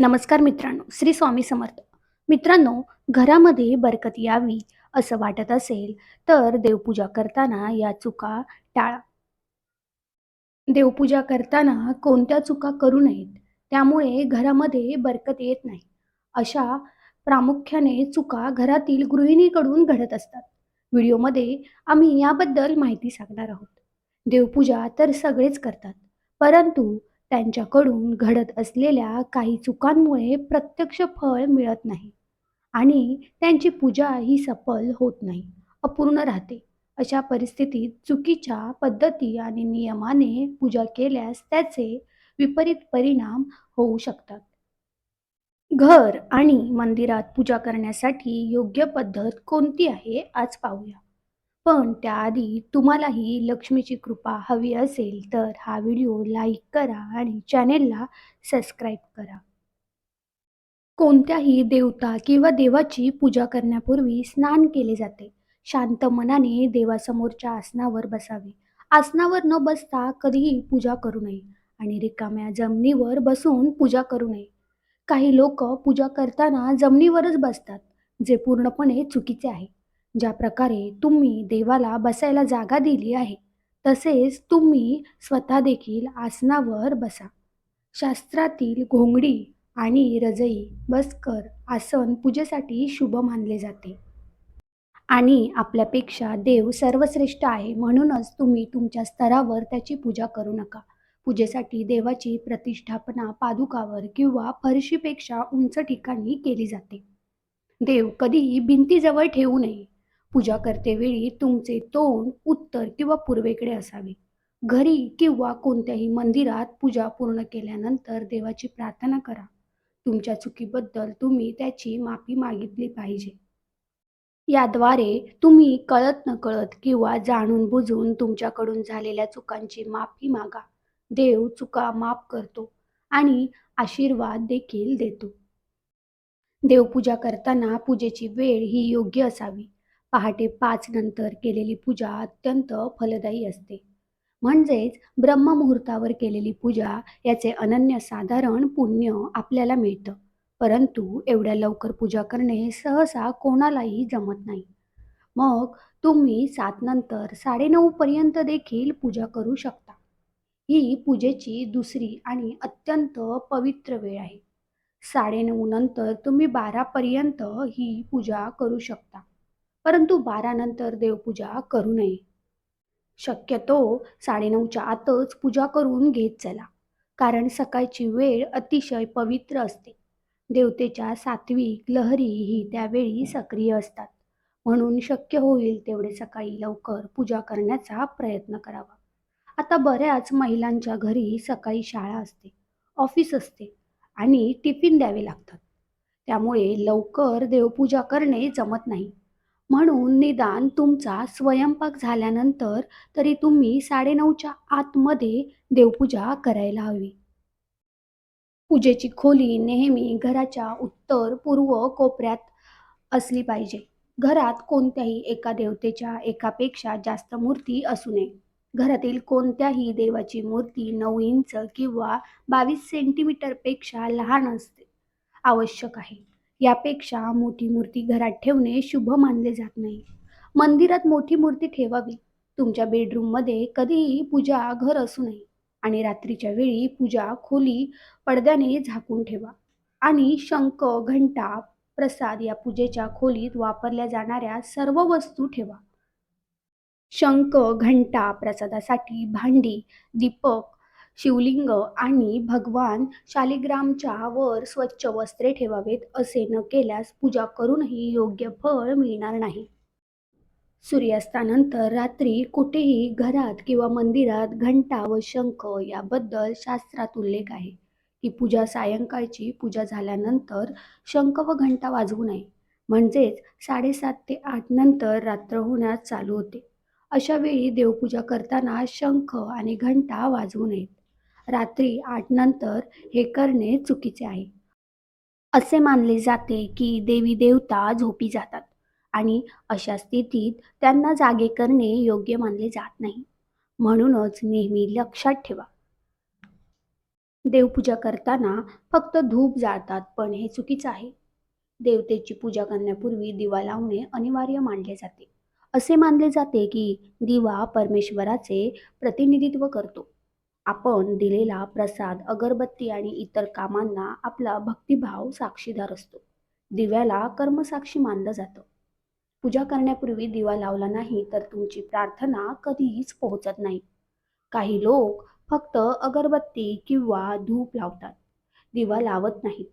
नमस्कार मित्रांनो श्री स्वामी समर्थ. मित्रांनो घरामध्ये बरकत यावी असं वाटत असेल तर देवपूजा करताना या चुका टाळा. देवपूजा करताना कोणत्या चुका करू नयेत त्यामुळे घरामध्ये बरकत येत नाही. अशा प्रामुख्याने चुका घरातील गृहिणीकडून घडत असतात. व्हिडिओमध्ये आम्ही याबद्दल माहिती सांगणार आहोत. देवपूजा तर सगळेच करतात परंतु त्यांच्याकडून घडत असलेल्या काही चुकांमुळे प्रत्यक्ष फळ मिळत नाही. आणि त्यांची पूजा ही सफल होत नाही अपूर्ण राहते. अशा परिस्थितीत चुकीच्या पद्धती आणि नियमाने पूजा केल्यास त्याचे विपरीत परिणाम होऊ शकतात. घर आणि मंदिरात पूजा करण्यासाठी योग्य पद्धत कोणती आहे? आज पाहूया. पण त्याआधी तुम्हालाही लक्ष्मीची कृपा हवी असेल तर हा व्हिडिओ लाईक करा आणि चॅनेलला सबस्क्राईब करा. कोणत्याही देवता किंवा देवाची पूजा करण्यापूर्वी स्नान केले जाते. शांत मनाने देवासमोरच्या आसनावर बसावे. आसनावर न बसता कधीही पूजा करू नये आणि रिकाम्या जमिनीवर बसून पूजा करू नये. काही लोक पूजा करताना जमिनीवरच बसतात जे पूर्णपणे चुकीचे आहे. ज्या प्रकारे तुम्ही देवाला बसायला जागा दिली आहे तसेच तुम्ही स्वतः देखील आसनावर बसा. शास्त्रातील घोंगडी आणि रजई बसकर आसन पूजेसाठी शुभ मानले जाते. आणि आपल्यापेक्षा देव सर्वश्रेष्ठ आहे म्हणूनच तुम्ही तुमच्या स्तरावर त्याची पूजा करू नका. पूजेसाठी देवाची प्रतिष्ठापना पादुकावर किंवा फरशीपेक्षा उंच ठिकाणी केली जाते. देव कधीही भिंतीजवळ ठेवू नये. पूजा करतेवेळी तुमचे तोंड उत्तर किंवा पूर्वेकडे असावे. घरी किंवा कोणत्याही मंदिरात पूजा पूर्ण केल्यानंतर देवाची प्रार्थना करा. तुमच्या चुकीबद्दल तुम्ही त्याची माफी मागितली पाहिजे. याद्वारे तुम्ही कळत नकळत किंवा जाणून बुजून तुमच्याकडून झालेल्या चुकांची माफी मागा. देव चुका माफ करतो आणि आशीर्वाद देखील देतो. देवपूजा करताना पूजेची वेळ ही योग्य असावी. पहाटे पाच नंतर केलेली पूजा अत्यंत फलदायी असते. म्हणजेच ब्रह्ममुहूर्तावर केलेली पूजा याचे अनन्यसाधारण पुण्य आपल्याला मिळतं. परंतु एवढ्या लवकर पूजा करणे सहसा कोणालाही जमत नाही. मग तुम्ही सात नंतर साडेनऊपर्यंत देखील पूजा करू शकता. ही पूजेची दुसरी आणि अत्यंत पवित्र वेळ आहे. साडेनऊ नंतर तुम्ही बारापर्यंत ही पूजा करू शकता. परंतु बारानंतर देवपूजा करू नये. शक्यतो साडेनऊच्या आतच पूजा करून घेत चला कारण सकाळची वेळ अतिशय पवित्र असते. देवतेच्या सात्विक लहरी ही त्यावेळी सक्रिय असतात. म्हणून शक्य होईल तेवढे सकाळी लवकर पूजा करण्याचा प्रयत्न करावा. आता बऱ्याच महिलांच्या घरी सकाळी शाळा असते ऑफिस असते आणि टिफिन द्यावे लागतात. त्यामुळे लवकर देवपूजा करणे जमत नाही. म्हणून निदान तुमचा स्वयंपाक झाल्यानंतर तरी तुम्ही साडेनऊच्या आतमध्ये देवपूजा करायला हवी. पूजेची खोली नेहमी घराच्या उत्तर पूर्व कोपऱ्यात असली पाहिजे. घरात कोणत्याही एका देवतेच्या एकापेक्षा जास्त मूर्ती असू नये. घरातील कोणत्याही देवाची मूर्ती नऊ इंच किंवा बावीस सेंटीमीटरपेक्षा लहान असते. आवश्यक आहे. यापेक्षा मोठी मूर्ती घरात ठेवणे शुभ मानले जात नाही. मंदिरात मोठी मूर्ती ठेवावी. तुमच्या बेडरूममध्ये कधीही पूजा घर असू नये. आणि रात्रीच्या वेळी पूजा खोली पडद्याने झाकून ठेवा. आणि शंख घंटा प्रसाद या पूजेच्या खोलीत वापरल्या जाणाऱ्या सर्व वस्तू ठेवा. शंख घंटा प्रसादासाठी भांडी दीपक शिवलिंग आणि भगवान शालिग्रामच्या वर स्वच्छ वस्त्रे ठेवावेत असे न केल्यास पूजा करूनही योग्य फळ मिळणार नाही. सूर्यास्तानंतर रात्री कुठेही घरात किंवा मंदिरात घंटा व शंख याबद्दल शास्त्रात उल्लेख आहे की पूजा सायंकाळची पूजा झाल्यानंतर शंख व घंटा वाजवू नये. म्हणजेच साडेसात ते आठ नंतर रात्र होण्यास चालू होते. अशा वेळी देवपूजा करताना शंख आणि घंटा वाजवू नयेत. रात्री आठ नंतर हे करणे चुकीचे आहे. असे मानले जाते की देवी देवता झोपी जातात आणि अशा स्थितीत त्यांना जागे करणे योग्य मानले जात नाही. म्हणूनच नेहमी लक्षात ठेवा. देवपूजा करताना फक्त धूप जाळतात पण हे चुकीचं आहे. देवतेची पूजा करण्यापूर्वी दिवा लावणे अनिवार्य मानले जाते. असे मानले जाते की दिवा परमेश्वराचे प्रतिनिधित्व करतो. आपण दिलेला प्रसाद अगरबत्ती आणि इतर कामांना आपला भक्तिभाव साक्षीदार असतो. दिव्याला कर्मसाक्षी मानलं जातं. पूजा करण्यापूर्वी दिवा लावला नाही तर तुमची प्रार्थना कधीच पोहोचत नाही. काही लोक फक्त अगरबत्ती किंवा धूप लावतात. दिवा लावत नाहीत.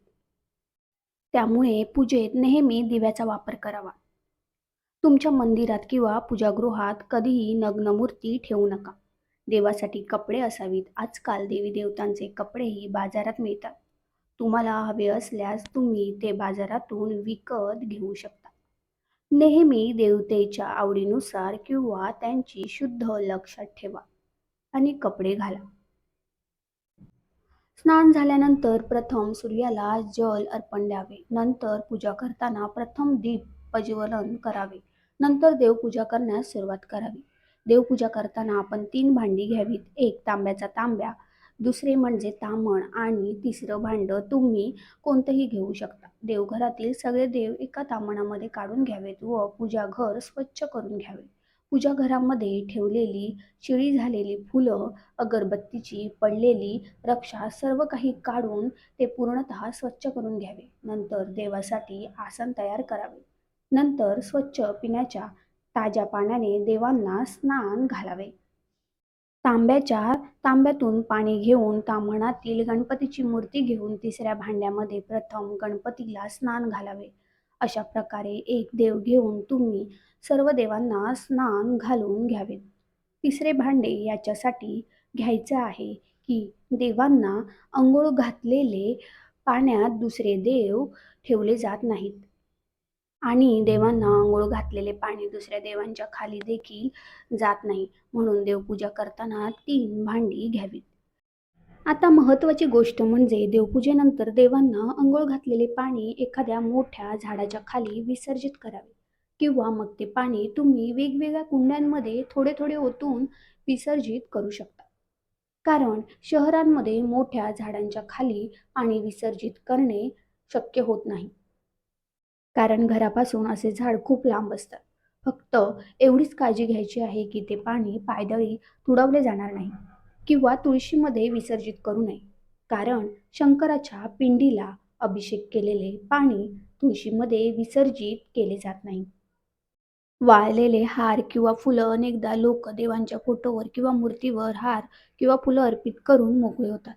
त्यामुळे पूजेत नेहमी दिव्याचा वापर करावा. तुमच्या मंदिरात किंवा पूजागृहात कधीही नग्न मूर्ती ठेवू नका. देवासाठी कपडे असावीत. आजकाल देवी देवतांचे कपडेही बाजारात मिळतात. तुम्हाला हवे असल्यास तुम्ही ते बाजारातून विकत घेऊ शकता. नेहमी देवतेच्या आवडीनुसार किंवा त्यांची शुद्ध लक्षात ठेवा आणि कपडे घाला. स्नान झाल्यानंतर प्रथम सूर्याला जल अर्पण द्यावे. नंतर पूजा करताना प्रथम दीप प्रज्वलन करावे. नंतर देवपूजा करण्यास सुरुवात करावी. देवपूजा करताना आपण तीन भांडी घ्यावीत. एक तांब्याचा तांब्या दुसरे म्हणजे तामण आणि तिसरं भांडं तुम्ही कोणतंही घेऊ शकता. देवघरातील सगळे देव एका तामणामध्ये काढून घ्यावेत व पूजा घर स्वच्छ करून घ्यावे. पूजा घरामध्ये ठेवलेली शिळी झालेली फुलं अगरबत्तीची पडलेली रक्षा सर्व काही काढून ते पूर्णतः स्वच्छ करून घ्यावे. नंतर देवासाठी आसन तयार करावे. नंतर स्वच्छ पिण्याच्या ताज्या पाण्याने देवांना स्नान घालावे. तांब्याच्या तांब्यातून पाणी घेऊन ताम्हणातील गणपतीची मूर्ती घेऊन तिसऱ्या भांड्यामध्ये प्रथम गणपतीला स्नान घालावे. अशा प्रकारे एक देव घेऊन तुम्ही सर्व देवांना स्नान घालून घ्यावे. तिसरे भांडे याच्यासाठी घ्यायचं आहे की देवांना अंघोळ घातलेले पाण्यात दुसरे देव ठेवले जात नाहीत. आणि देवांना अंघोळ घातलेले पाणी दुसऱ्या देवांच्या खाली देखील जात नाही. म्हणून देवपूजा करताना तीन भांडी घ्यावीत. आता महत्त्वाची गोष्ट म्हणजे देवपूजेनंतर देवांना अंघोळ घातलेले पाणी एखाद्या मोठ्या झाडाच्या खाली विसर्जित करावे. किंवा मग ते पाणी तुम्ही वेगवेगळ्या कुंड्यांमध्ये थोडे थोडे ओतून विसर्जित करू शकता. कारण शहरांमध्ये मोठ्या झाडांच्या खाली पाणी विसर्जित करणे शक्य होत नाही. कारण घरापासून असे झाड खूप लांब असतात. फक्त एवढीच काळजी घ्यायची आहे की ते पाणी पायदळी तुडवले जाणार नाही किंवा तुळशीमध्ये विसर्जित करू नये. कारण शंकराच्या पिंडीला अभिषेक केलेले पाणी तुळशीमध्ये विसर्जित केले जात नाही. वाळलेले हार किंवा फुलं अनेकदा लोक देवांच्या फोटोवर किंवा मूर्तीवर हार किंवा फुलं अर्पित करून मोकळे होतात.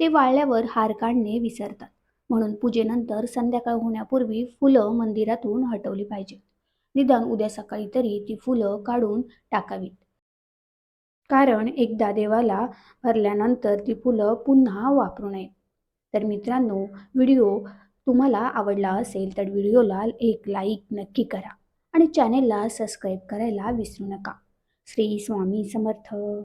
ते वाळल्यावर हार काढणे विसरतात. म्हणून पूजेनंतर संध्याकाळ होण्यापूर्वी फुलं मंदिरातून हटवली पाहिजेत. निदान उद्या सकाळी तरी ती फुलं काढून टाकावीत. कारण एकदा देवाला भरल्यानंतर ती फुलं पुन्हा वापरू नयेत. तर मित्रांनो व्हिडिओ तुम्हाला आवडला असेल तर व्हिडिओला एक लाईक नक्की करा आणि चॅनेलला सबस्क्राईब करायला विसरू नका. श्री स्वामी समर्थ.